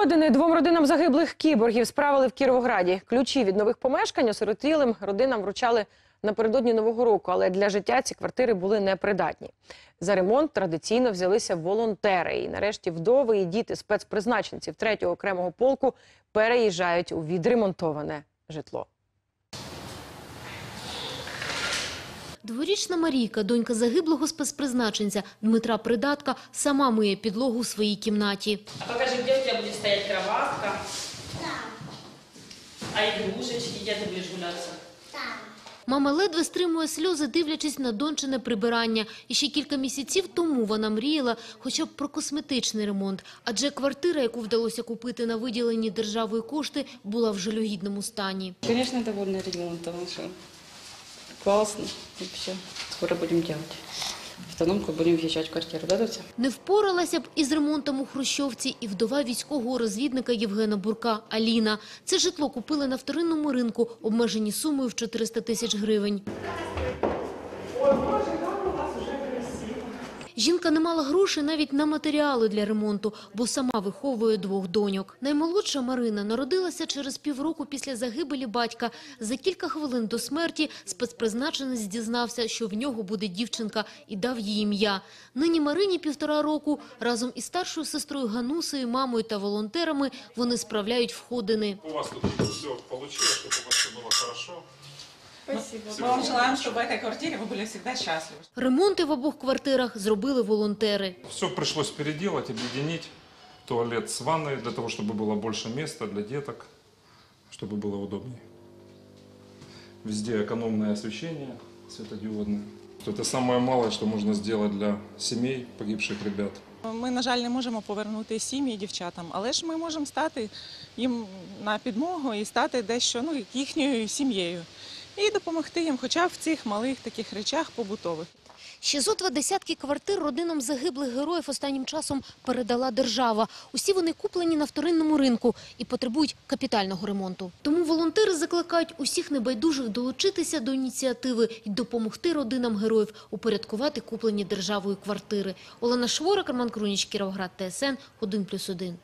Сходини двом родинам загиблих кіборгів справили в Кіровограді. Ключі від нових помешкань осиротілим родинам вручали напередодні Нового року, але для життя ці квартири були непридатні. За ремонт традиційно взялися волонтери. І нарешті вдови і діти спецпризначенців 3-го окремого полку переїжджають у відремонтоване житло. Дворічна Марійка, донька загиблого спецпризначенця Дмитра Придатка, сама миє підлогу у своїй кімнаті. А покажи, где у тебя будет стоять кроватка. А игрушечки, где ты будешь гуляться? Мама ледве стримує сльози, дивлячись на дончине прибирання. І ще кілька місяців тому вона мріяла хоча б про косметичний ремонт. Адже квартира, яку вдалося купити на виділені державою кошти, була в жалюгідному стані. Конечно, довольна ремонтом. Классно вообще. Скоро будем делать. Автономку будем в'їжджати квартиру, Дадуться? Не впоралася б із ремонтом у Хрущовці і вдова військового розвідника Євгена Бурка Аліна. Це житло купили на вторинному ринку, обмежені сумою в 400 тисяч гривень. Жінка не мала грошей навіть на матеріали для ремонту, бо сама виховує двох доньок. Наймолодша Марина народилася через півроку після загибелі батька. За кілька хвилин до смерті спецпризначенець дізнався, що в нього буде дівчинка і дав їй ім'я. Нині Марині півтора року. Разом із старшою сестрою Ганусею, мамою та волонтерами вони справляють входини. У вас тут все получилось, чтобы у вас все было хорошо. Мы вам желаем, чтобы в этой квартире вы были всегда счастливы. Ремонти в обох квартирах зробили волонтери. Все пришлось переделать, объединить. Туалет с ванной, для того, чтобы было больше места для деток, чтобы было удобнее. Везде экономное освещение светодиодное. Это самое малое, что можно сделать для семей погибших ребят. Ми, на жаль, не можемо повернути сім'ї дівчатам, але ж ми можемо стати їм на підмогу і стати дещо ну, їхньою сім'єю. І допомогти їм хоча б в цих малих таких речах побутових. Ще зо два десятки квартир родинам загиблих героїв останнім часом передала держава. Усі вони куплені на вторинному ринку і потребують капітального ремонту. Тому волонтери закликають усіх небайдужих долучитися до ініціативи і допомогти родинам героїв упорядкувати куплені державою квартири. Олена Шворак, Роман Круніч, Кіровоград, ТСН, 1+,1.